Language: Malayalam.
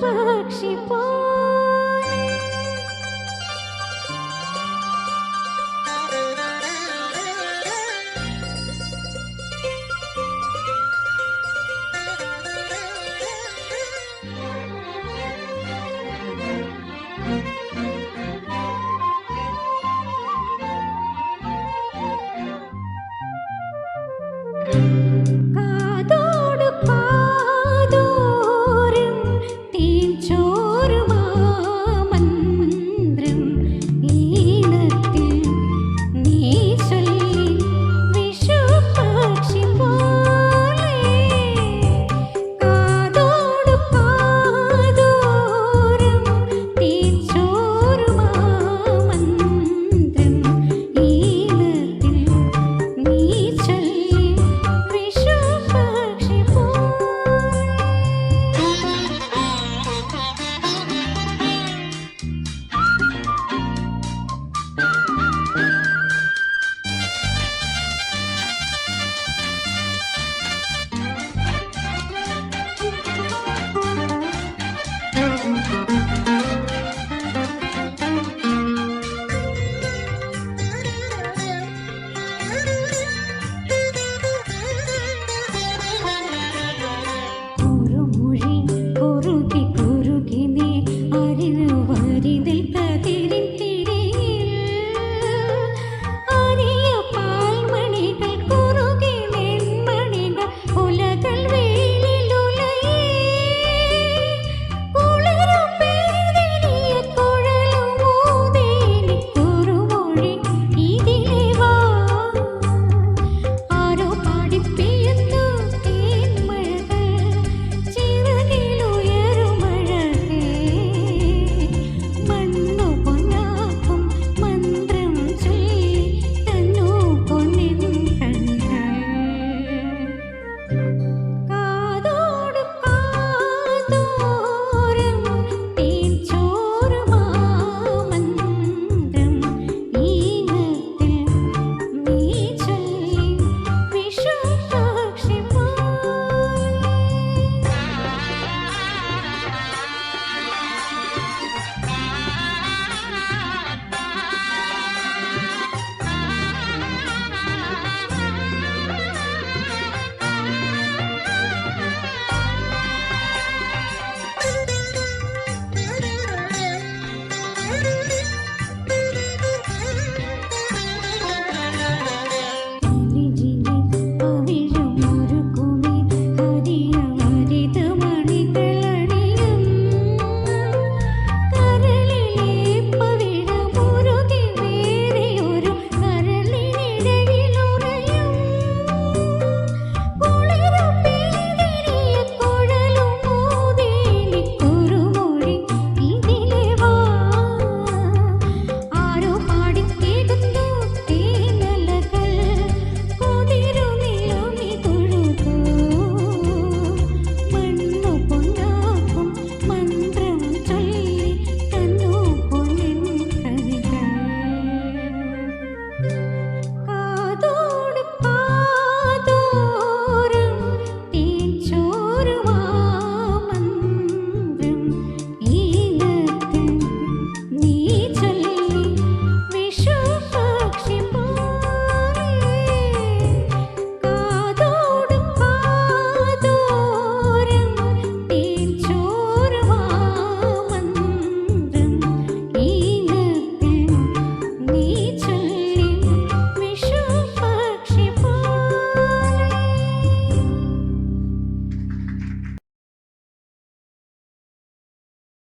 പക്ഷി പോലെ